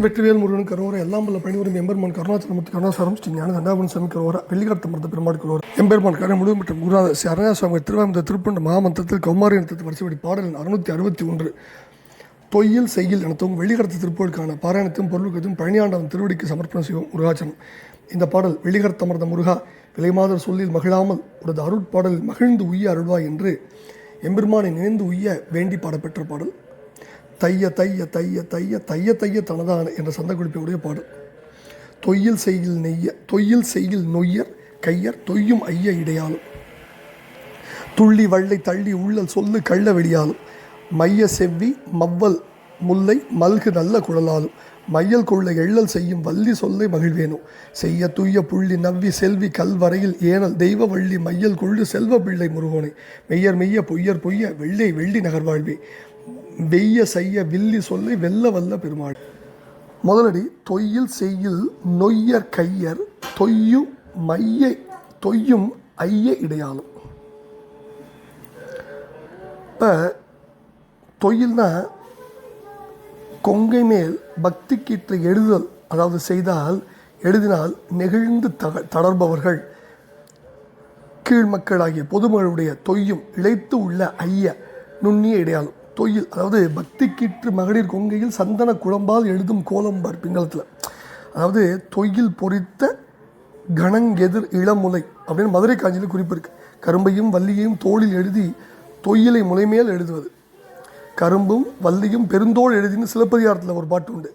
வெற்றிவேல் முருகன் கரோர எல்லாம் வல்ல பணிவரும் எம்பெருமான் கருணாச்சலமூர்த்தி கருணாசாரம் ஸ்ரீ ஞான தண்டாபன் சாமி கரோர வெள்ளிக்கார்த்த மருந்த பெருமாள் கரோர எம்பெருமான் கரை முழு மற்றும் குருநாத ஸ்ரீ அரணா சுவாமி திருவாமந்த திருப்பண்ட மாமந்திரத்தில் கௌமாரி இனத்தில் வரிசைப்படி பாடல் அறுநூத்தி அறுபத்தி ஒன்று. தொய்யில் செய்யில் எனத்தவும் வெளிகரத்து வெள்ளிக்கடத்து திருப்போருக்கான பாராயணத்தையும் பொருளுக்கத்தையும் பழனியாண்டவன் திருவடிக்கு சமர்ப்பணம் செய்வோம் முருகாச்சனம் இந்த பாடல் வெள்ளிகர்த்தமர்ந்த முருகா விலைமாதர் சொல்லில் மகிழாமல் உனது அருட்பாடலில் மகிழ்ந்து உய்ய அருள்வாய் என்று எம்பெருமானை நினைந்து உய்ய வேண்டி பாடப்பெற்ற பாடல். தைய தைய தைய தைய தைய தைய தனதான என்ற சந்தக்குறிப்பினுடைய பாடல். தொய்யில் செய்யில் நெய்ய தொய்யில் செய்யில் நொய்யர் கையர் தொய்யும் ஐய இடையாலும். துள்ளி வள்ளை தள்ளி உள்ளல் சொல்லு கள்ள வெளியாலும் மைய செவ்வி மவ்வல் முல்லை மல்கு நல்ல குழலாலும். மையல் கொள்ள எள்ளல் செய்யும் வள்ளி சொல்லை மகிழ்வேனும் செய்ய தூய புள்ளி நவ்வி செல்வி கல்வரையில் ஏனல் தெய்வ வள்ளி மையல் கொள்ளு செல்வ பிள்ளை முருகோனை. மெய்யர் மெய்ய பொய்யர் பொய்ய வெள்ளை வெள்ளி நகர்வாழ்வே. வெய்ய செய்ய வில்லி சொல்லை வெல்ல வல்ல பெருமாள். முதலடி தொய்யில் செய்யில் நொய்யர் கையர் தொய்யும் மைய தொய்யும் ஐய இடையாலும் இப்போ தொயில்னா கொங்கை மேல் பக்தி கீற்று எழுதல் அதாவது செய்தால் எழுதினால் நெகிழ்ந்து தக தளர்பவர்கள். கீழ்மக்களாகிய பொதுமகளுடைய தொய்யும் இழைத்து உள்ள ஐய நுண்ணிய இடையாலும் தொயில் அதாவது பக்தி கீற்று மகளிர் கொங்கையில் சந்தன குழம்பால் எழுதும் கோலம்பார் பிங்களத்தில் அதாவது தொயில் பொறித்த கணங்கெதிர் இளமுலை அப்படின்னு மதுரை காஞ்சியில் குறிப்பு இருக்கு கரும்பையும் வள்ளியையும் தோளில் எழுதி தொயிலை முலைமேல் எழுதுவது. கரும்பும் வள்ளியும் பெருந்தோள் எழுதின்னு சிலப்பதிகாரத்தில் ஒரு பாட்டு உண்டு.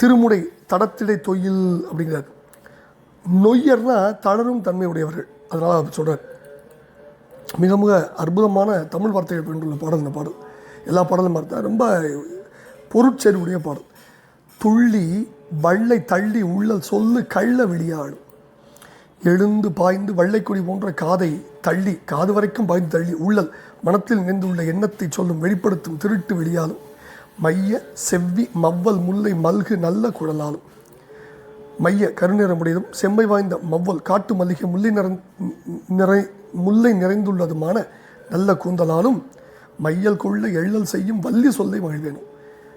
திருமுடை தடத்திடை தொயில் அப்படிங்கிறார். நொய்யர்னா தளரும் தன்மை உடையவர்கள். அதனால் அவர் சொல்கிறார் மிக மிக அற்புதமான தமிழ் வார்த்தைகள் கொண்டுள்ள பாடல் இந்த பாடல். எல்லா பாடலும் பார்த்தா ரொம்ப பொருட்செறிவுடைய பாடல். துள்ளி வள்ளை தள்ளி உள்ளல் சொல்லு கள்ள வெளியாடும் எழுந்து பாய்ந்து வள்ளைக்குடி போன்ற காதை தள்ளி காது வரைக்கும் பாய்ந்து தள்ளி உள்ளல் மனத்தில் நினைந்துள்ள எண்ணத்தை சொல்லும் வெளிப்படுத்தும் திருட்டு வெளியாலும் மைய செவ்வி மவ்வல் முல்லை மல்கு நல்ல குழலாலும். மைய கருநிறமுடையதும் செம்மை வாய்ந்த மவ்வல் காட்டு மல்லிகை முல்லை நிறை நிறை முல்லை நிறைந்துள்ளதுமான நல்ல கூந்தலாலும் மையல் கொள்ள எள்ளல் செய்யும் வள்ளி சொல்லை மகிழ்வேனும்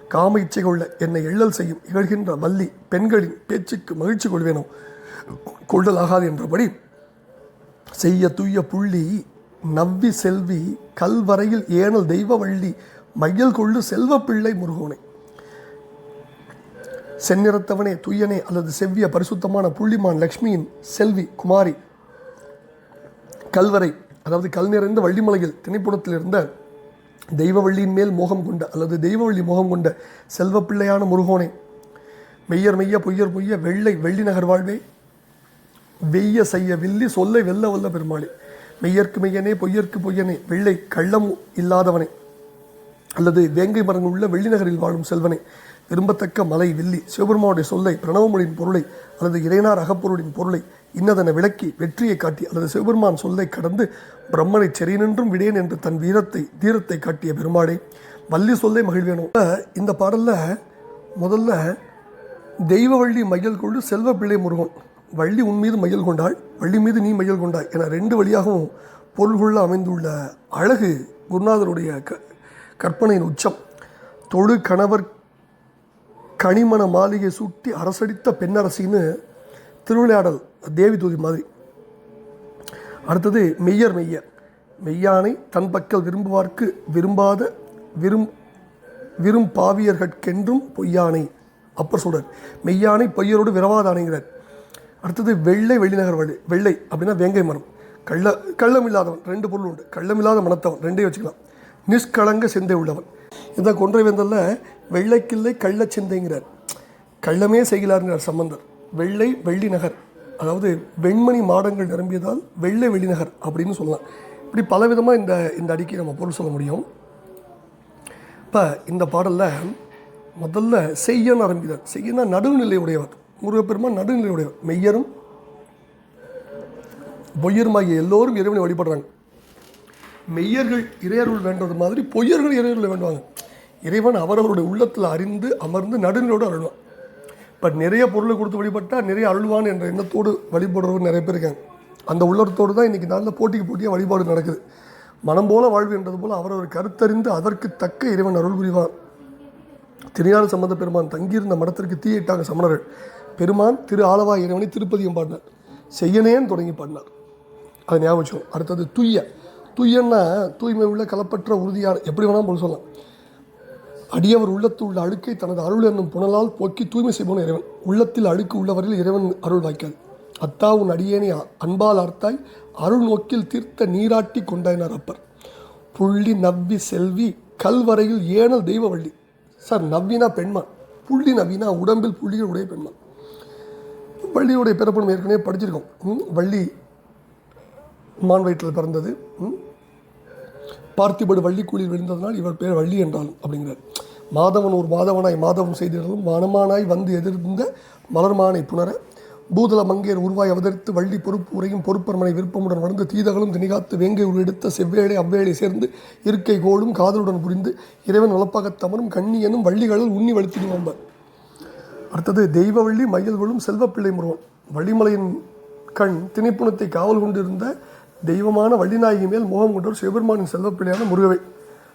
காம இச்சை கொள்ள என்னை எள்ளல் செய்யும் இகழ்கின்ற வள்ளி பெண்களின் பேச்சுக்கு மகிழ்ச்சி கொள்வேனோ? கொள்ளலாகாது என்றபடி செய்ய தூய புள்ளி நவ்வி செல்வி கல்வரையில் ஏனல் தெய்வ வள்ளி மையல் கொள்ளு செல்வ பிள்ளை முருகோனை. செந்நிறத்தவனே துய்யனே அல்லது செவ்விய பரிசுத்தமான புள்ளிமான் லக்ஷ்மியின் செல்வி குமாரி கல்வரை அதாவது கல் நிறைந்த வள்ளிமலையில் திணைப்புணத்தில் இருந்த தெய்வவள்ளியின் மேல் மோகம் கொண்ட அல்லது தெய்வவள்ளி மோகம் கொண்ட செல்வ பிள்ளையான முருகோனே மெய்யர் மெய்ய பொய்யர் பொய்ய வெள்ளை வெள்ளி நகர் வாழ்வே. வெய்ய செய்ய வில்லி சொல்லை வெல்ல வல்ல பெருமாளே மெய்யர்க்கு மெய்யனே பொய்யர்க்கு பொய்யனே வெள்ளை கள்ளம் இல்லாதவனே அல்லது வேங்கை மரங்கள் உள்ள வெள்ளி நகரில் வாழும் செல்வனே விரும்பத்தக்க மலை வில்லி சிவபெருமானுடைய சொல்லை பிரணவமொழியின் பொருளை அல்லது இறைனார் அகப்பொருளின் பொருளை இன்னதென விளக்கி வெற்றியை காட்டி அல்லது சிவபெருமான் சொல்லை கடந்து பிரம்மனை செறியென்றும் விடேன் என்று தன் வீரத்தை தீரத்தை காட்டிய பெருமாளே வள்ளி சொல்லை மகிழ்வேணும் இந்த பாடல்ல முதல்ல தெய்வ வள்ளி மையல் கொண்டு செல்வ பிள்ளை முருகன். வள்ளி உன் மீது மையல் கொண்டாள் வள்ளி மீது நீ மையல் கொண்டாய் என ரெண்டு வழியாகவும் பொருள்குள்ள அமைந்துள்ள அழகு குருநாதருடைய க கற்பனையின் உச்சம். தொழு கணவர் கனிமண மாளிகை சூட்டி அரசடித்த பெண்ணரசின்னு திருவிளையாடல் தேவி தூதி மாதிரி. அடுத்தது மெய்யர் மெய்யர். மெய்யானை தன் பக்கல் விரும்புவார்க்கு விரும்பாத விரும் விரும் பாவியர்கட்கென்றும் பொய்யானை. அப்பர் சொல்கிறார் மெய்யானை பொய்யரோடு விரவாதானைங்கிறார். அடுத்தது வெள்ளை வெளிநகர் வழி வெள்ளை அப்படின்னா வேங்கை மரம். கள்ள கள்ளம் இல்லாதவன் ரெண்டு பொருள் உண்டு. கள்ளமில்லாத மனத்தவன் ரெண்டையும் வச்சுக்கலாம். நிஷ்கலங்க சிந்தை உள்ளவன். இந்த கொன்றை வேந்தல்ல வெள்ளைக்கில்லை கள்ள சிந்தைங்கிறார். கள்ளமே செய்கிறாருங்கிறார் சம்பந்தர். வெள்ளை வெள்ளி நகர். அதாவது வெண்மணி மாடங்கள் நிரம்பியதால் வெள்ளை வெளிநகர் அப்படின்னு சொல்லலாம். இப்படி பலவிதமாக இந்த இந்த அடிக்கை நம்ம பொருள் சொல்ல முடியும். இப்போ இந்த பாடலில் முதல்ல செய்யன்னு ஆரம்பிக்கிறார். செய்யனா நடுநிலையுடையவர் முருகப்பெருமான் நடுநிலை மெய்யரும் பொய்யருமாகிய எல்லோரும் இறைவனை வழிபடுறாங்க. மெய்யர்கள் இறையருள் வேண்டது மாதிரி பொய்யர்கள் இறையருள் வேண்டுவாங்க. இறைவன் அவரவருடைய உள்ளத்தில் அறிந்து அமர்ந்து நடுநிலையோடு அருள்வான். பட் நிறைய பொருளை கொடுத்து வழிபட்டால் நிறைய அருள்வான் என்ற எண்ணத்தோடு வழிபடுறவங்க நிறைய பேர் இருக்காங்க. அந்த உள்ளத்தோடு தான் இன்றைக்கி நல்ல போட்டிக்கு போட்டியாக வழிபாடு நடக்குது. மனம் போல வாழ்வு என்றது போல் அவரவர் கருத்தறிந்து அதற்கு தக்க இறைவன் அருள் புரிவான் திருஞான சம்பந்த பெருமான் தங்கியிருந்த மடத்திற்கு தீயிட்டாங்க சமணர்கள். பெருமான் திரு ஆலவா இறைவனை திருப்பதியும் பாடினார். செய்யனேன்னு தொடங்கி பாடினார். அதை ஞாபகம் அடுத்தது துய்ய. துய்யன்னா தூய்மை உள்ள கலப்பற்ற உறுதியான எப்படி வேணாலும் போல சொல்லலாம். அடியவர் உள்ளத்து உள்ள அழுக்கை தனது அருள் என்னும் புனலால் போக்கி தூய்மை செய்வோன் இறைவன். உள்ளத்தில் அழுக்கு உள்ளவரையில் இறைவன் அருள் வாய்க்காது. அத்தா உன் அடியேனை அன்பால் அர்த்தாய் அருள் நோக்கில் தீர்த்த நீராட்டி கொண்டாயினார் அப்பர். புள்ளி நவ்வி செல்வி கல்வரையில் ஏனல் தெய்வவள்ளி சார் நவ்வினா பெண்மான் புள்ளி நவ்வினா உடம்பில் புள்ளிகள் உடைய பெண்மான் வள்ளியுடைய பிறப்பு ஏற்கனவே படிச்சிருக்கோம். வள்ளி மான் வயிற்றில் பிறந்தது. பார்த்திபடு வள்ளிக்குழியில் விழுந்ததனால் இவர் பேர் வள்ளி என்றாலும் அப்படிங்கிறார். மாதவன் ஒரு மாதவனாய் மாதவன் செய்திடலும் மனமானாய் வந்து எதிர்ந்த மலர்மானை புணர பூதல மங்கையர் உருவாய் அவதரித்து வள்ளி பொறுப்பு உரையும் பொறுப்பர்மனை விருப்பமுடன் வளர்ந்து தீதகளும் திணிகாத்து வேங்கை உருவெடுத்த செவ்வேளை அவ்வேளை சேர்ந்து இருக்கை கோளும் காதலுடன் புரிந்து இறைவன் வளப்பாகத் தமரும் கண்ணியனும் வள்ளிகளில் உண்ணி வலுத்திடுவாம்பர் அடுத்தது தெய்வவள்ளி மையல் விழும் செல்வப்பிள்ளை முருகன். வள்ளிமலையின் கண் திணைப்புணத்தை காவல் கொண்டிருந்த தெய்வமான வள்ளிநாயகி மேல் மோகம் கொண்டவர் சிவபெருமானின் செல்வப்பிள்ளையான முருகவை.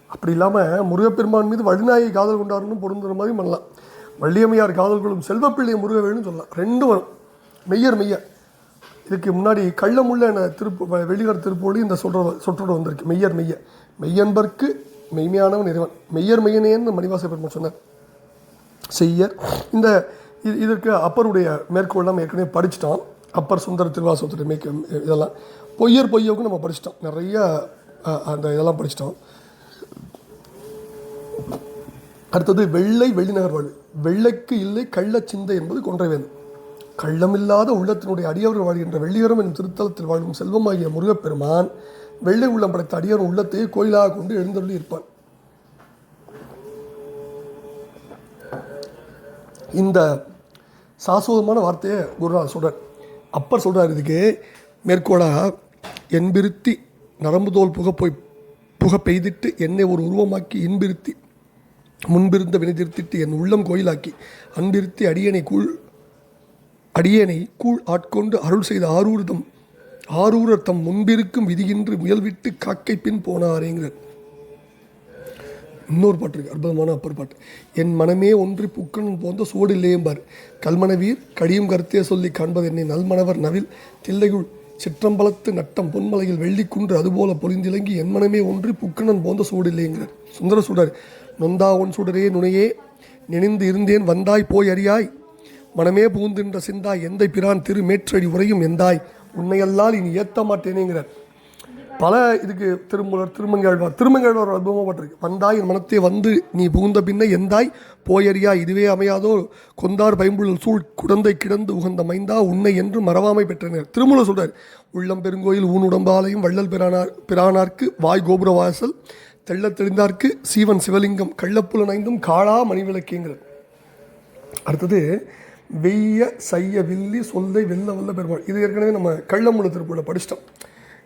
அப்படி இல்லாமல் முருகப்பெருமான் மீது வள்ளிநாயகி காதல் கொண்டாருன்னு பொருந்துற மாதிரி பண்ணலாம். வள்ளியம்மையார் காதல் கொள்ளும் செல்வப்பிள்ளை முருகவேன்னு சொல்லலாம். ரெண்டும் வரும். மெய்யர் மெய்யர். இதுக்கு முன்னாடி கள்ளமுள்ள என திருப்பு வ- வெளிகார் இந்த சொல்ற சொற்றோடு வந்திருக்கு. மெய்யர் மெய்ய மெய்யன்பர்க்கு மெய்மையானவன் இறைவன். மெய்யர் மெய்யனேன்னு மணிவாச பெருமான் சொன்னார். செய்யர். இந்த இது இதற்கு அப்பருடைய மேற்கோள்லாம் நம்ம ஏற்கனவே படிச்சிட்டான். அப்பர் சுந்தர திருவாசத்துடைய மேற்கு இதெல்லாம் பொய்யர் பொய்யவுக்கு நம்ம படிச்சிட்டோம். நிறைய அந்த இதெல்லாம் படிச்சிட்டோம். அடுத்தது வெள்ளை வெள்ளிநகர் வாழ்வு வெள்ளைக்கு இல்லை கள்ளச் சிந்தை என்பது கொன்றைவேன் கள்ளமில்லாத உள்ளத்தினுடைய அடியவர் வாழ்கின்ற வெள்ளியரம் என்னும் திருத்தலத்தில் வாழும் செல்வமாகிய முருகப்பெருமான் வெள்ளை உள்ளம் படைத்த அடியவர் உள்ளத்தையே கோயிலாக கொண்டு எழுந்தருளி இருப்பான். இந்த சாஸ்வதமான வார்த்தையை குருநாதர் சொல்கிறார் அப்பர் சொல்கிறார் இதுக்கு மேற்கோளாக என்பிருத்தி நரம்பு தோல் புக போய் புக பெய்திட்டு என்னை ஒரு உருவமாக்கி இன்பிருத்தி முன்பிருந்த வினைதிருத்திட்டு என் உள்ளம் கோயிலாக்கி அன்பிருத்தி அடியனை கூழ் அடியனை கூழ் ஆட்கொண்டு அருள் செய்த ஆரூர்தம் ஆரூரர் தம் முன்பிருக்கும் விதியின்றி முயல்விட்டு காக்கை பின் போனாரேங்கிறார் இன்னொரு பாட்டு இருக்குது அற்புதமான அப்பர் பாட்டு. என் மனமே ஒன்றி புக்கனும் போந்த சோடு இல்லையம்பார் கல்மனவீர் கடியும் கருத்தே சொல்லி காண்பது என்னை நல்மணவர் நவில். தில்லையுள் சிற்றம்பலத்து நட்டம் பொன்மலையில் வெள்ளிக்குன்று அதுபோல பொறிந்திலங்கி என் மனமே ஒன்றி புக்கணன் போந்த சூடு இல்லைங்கிறார் சுந்தர சுடர் நொந்தா ஒன் சுடரே நுனையே நினைந்து இருந்தேன் வந்தாய் போய் அறியாய். மனமே பூந்தின்ற சிந்தாய் எந்தை பிரான் திரு மேற்றடி உரையும் எந்தாய். உன்னையல்லால் இனி ஏத்த மாட்டேனேங்கிறார். பல இதுக்கு திருமூலர் திருமங்கழ்வார் திருமங்கழ்வார் அனுபவப்பட்டிருக்கு வந்தாய் என் மனத்தை வந்து நீ புகுந்த பின்ன எந்தாய்? போயறியா இதுவே அமையாதோ? கொந்தார் பயம்புள்ள சூழ் குடந்தை கிடந்து உகந்த மைந்தா உன்னை என்று மறவாமை பெற்றனர். திருமூலர் சொல்றார் உள்ளம் பெருங்கோயில் ஊனுடம்பாலையும் வள்ளல் பிரானார் பிரானார்க்கு வாய் கோபுர வாசல் தெள்ளத் தெளிந்தார்க்கு சீவன் சிவலிங்கம் கள்ளப்புலனைந்தும் காளா மணிவிளக்கேங்கிறார். அடுத்தது வெய்ய சைய வில்லி சொல்லை வெல்ல வல்ல பெருமாள். இது ஏற்கனவே நம்ம கள்ளமுள்ள திருப்பூரில் படிச்சிட்டோம்.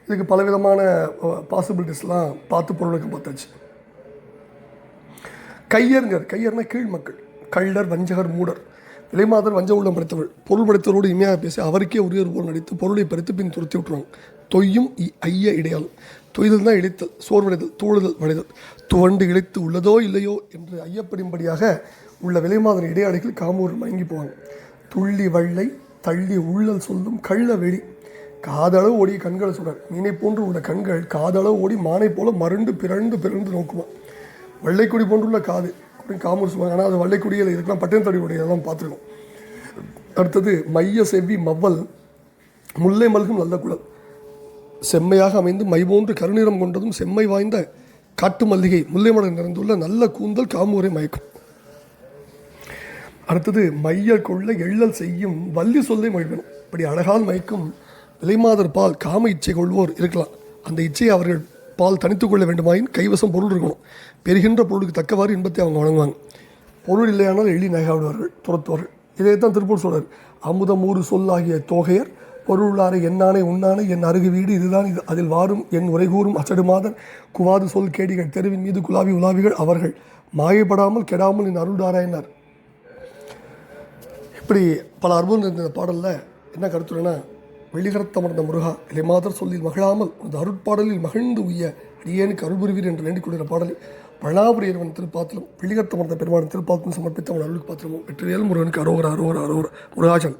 இதுக்கு பலவிதமான பாசிபிலிட்டிஸ்லாம் பார்த்து பொருளுக்கு பார்த்தாச்சு. கையர்ங்கர் கையர்னா கீழ் மக்கள். கள்ளர் வஞ்சகர் மூடர். விலைமாதர் வஞ்ச உள்ளம் படைத்தவள். பொருள் படைத்தவரோடு இனிமையாக பேசி அவருக்கே உரியர் போல் நடித்து பொருளை பறித்து பின் துரத்தி விட்டுருவாங்க. தொய்யும் இ- ஐய இடையாள். தொய்தல் தான் இழித்தல் சோர்வடைதல் தூழுதல் வடைதல். துவண்டு இழைத்து உள்ளதோ இல்லையோ என்று ஐயப்படிம்படியாக உள்ள விலைமாதர் இடையாளிகள் காமூர் மயங்கி போவாங்க. துள்ளி வள்ளை தள்ளி உள்ளல் சொல்லும் கள்ள வெளி காதளவு ஓடி கண்களை சொல்கிறார் மீனை போன்று உள்ள கண்கள் காதளவு ஓடி மானை போல மருண்டு பிறண்டு பிறந்து நோக்குமா? வெள்ளைக்குடி போன்றுள்ள காது. அப்படின்னு காமூர் சொல்லுவாங்க. ஆனால் அது வெள்ளைக்குடியில் இருக்கலாம் பட்டினத்தடி உடையதெல்லாம் பார்த்துருக்கோம். அடுத்தது மைய செவ்வி மவ்வல் முல்லை மல்கும் நல்ல குழல். செம்மையாக அமைந்து மை போன்று கருநிறம் கொண்டதும் செம்மை வாய்ந்த காட்டு மல்லிகை முல்லை மலர் நிறைந்துள்ள நல்ல கூந்தல் காமூரை மயக்கும். அடுத்தது மையல் கொள்ள எள்ளல் செய்யும் வள்ளி சொல்லை மொழிபெறும் இப்படி அழகால் மயக்கும் விலைமாதர் பால் காம இச்சை கொள்வோர் இருக்கலாம். அந்த இச்சையை அவர்கள் பால் தனித்துக் கொள்ள வேண்டுமாயின் கைவசம் பொருள் இருக்கணும். பெறுகின்ற பொருளுக்கு தக்கவாறு இன்பத்தை அவங்க வழங்குவாங்க. பொருள் இல்லையானால் எள்ளி நகையாடுவார்கள் துரத்துவார்கள். இதை தான் திருப்பூர் சொல்றார். அமுதம் ஊறு சொல்லாகிய தோகையர் பொருளாரை என்னானே உண்ணானே என் அருகு வீடு இதுதான். இது அதில் வாரும் என் உரைகூறும் கூறும் அச்சடுமாதர் குவாது சொல் கேடிகள் தெருவின் மீது குலாவி உலாவிகள் அவர்கள். மாயப்படாமல் கெடாமல் என் அருள்டாராயினார் இப்படி பல அற்புதம் இருந்த பாடலில். என்ன கருத்துறேன்னா வெளிகரத்தமர்ந்த முருகா இலைமாதர் சொல்லில் மகிழாமல் அந்த அருட்பாடலில் மகிழ்ந்து உய்ய அடியேனுக்கு அருள்புரிவீர் என்று வேண்டிக் கொள்கிற பாடலில் பழாபுரியவன் திருப்பாத்திரம் வெளிகரத்தமர்ந்த மரத்த பெருமான் சமர்ப்பித்த அவன் அருளுக்கு பாத்திரமும். வெற்றிவேல் முருகனுக்கு அரோகர அரோகர அரோகர முருகாஜன்